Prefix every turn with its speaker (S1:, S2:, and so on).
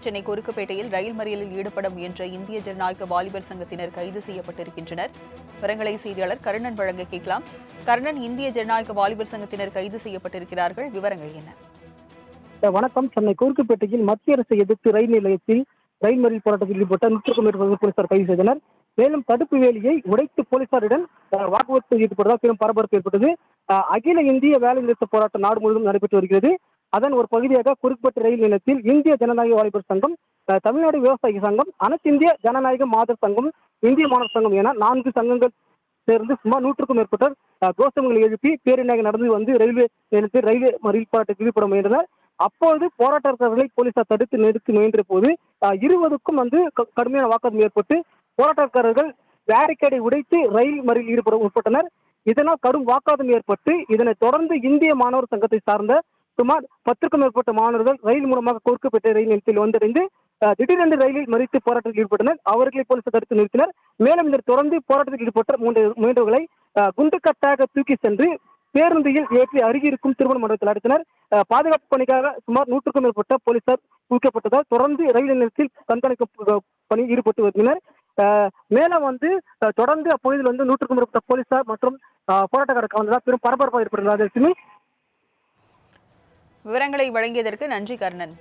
S1: சென்னை குறுக்குப்பேட்டையில் ரயில் மறியலில் ஈடுபட முயன்ற இந்திய ஜனநாயக வாலிபர் சங்கத்தினர் கைது செய்யப்பட்டிருக்கின்றனர். விவரங்களை செய்தியாளர் கருணன் வழங்க கேட்கலாம். கருணன் இந்திய ஜனநாயக வாலிபர் சங்கத்தினர் கைது செய்யப்பட்டிருக்கிறார்கள். விவரங்கள் என்ன?
S2: வணக்கம். சென்னை குறுக்குப்பேட்டையில் மத்திய அரசை எதிர்த்து ரயில் நிலையத்தில் ரயில் மறியல் போராட்டத்தில் ஈடுபட்ட நூற்றுக்கும் மேற்பட்ட போலீசார் கைது செய்தனர். மேலும் தடுப்பு வேலியை உடைத்து போலீசாருடன் அஹ், வாக்குவாதத்தில் ஈடுபட்டதால் பெரும் பரபரப்பு ஏற்பட்டது. அகில இந்திய வேலை நிறுத்த போராட்டம் நாடு முழுவதும் நடைபெற்று வருகிறது. அதன் ஒரு பகுதியாக குறுக்கப்பட்ட ரயில் நிலையத்தில் இந்திய ஜனநாயக வாலிபர் சங்கம் தமிழ்நாடு விவசாய சங்கம் அனைத்து இந்திய ஜனநாயக மாதர் சங்கம் இந்திய மாணவர் சங்கம் என நான்கு சங்கங்கள் சேர்ந்து சுமார் நூற்றுக்கும் மேற்பட்ட கோஷங்களை எழுப்பி பேரணியாக நடந்து வந்து ரயில்வே நிலையத்தில் ரயில்வே மறியல் ஈடுபட முயன்றனர். அப்போது போராட்டக்காரர்களை போலீசார் தடுத்து நிறுத்தி முயன்ற போது இருபதுக்கும் இருவருக்கும் வந்து க- கடுமையான வாக்குவாதம் ஏற்பட்டு போராட்டக்காரர்கள் பேரிகேடை உடைத்து ரயில் மறியல் ஈடுபட உட்பட்டனர் இதனால் கடும் வாக்காதம் ஏற்பட்டு இதனைத் தொடர்ந்து இந்திய மாணவர் சங்கத்தை சார்ந்த சுமார் பத்திற்கும் மேற்பட்ட மாணவர்கள் ரயில் மூலமாக கோர்க்கப்பட்ட ரயில் நிலையத்தில் வந்தடைந்து திடீரென்று ரயிலில் மறித்து போராட்டத்தில் ஈடுபட்டனர். அவர்களை போலீசார் தடுத்து நிறுத்தினர். மேலும் இதனை தொடர்ந்து போராட்டத்தில் ஈடுபட்ட மூன்று முயன்றவர்களை குண்டுக்கட்டாக தூக்கி சென்று பேருந்தில் ஏற்றி அருகிருக்கும் திருமண மண்டபத்தில் அடைத்தனர். பாதுகாப்பு பணிக்காக சுமார் நூற்றுக்கும் மேற்பட்ட போலீசார் குவிக்கப்பட்டதால் தொடர்ந்து ரயில் நிலையத்தில் கண்காணிக்கும் பணி ஈடுபட்டு வருகின்றனர் மேலும் வந்து தொடர்ந்து அப்பகுதியில் வந்து நூற்றுக்கும் மேற்பட்ட போலீசார் மற்றும் அஹ், போராட்டக்காரர் கலந்ததால் பெரும் பரபரப்பாக ஏற்பட்டிருந்தது லட்சுமி
S1: விவரங்களை வழங்கியதற்கு நன்றி கர்ணன்.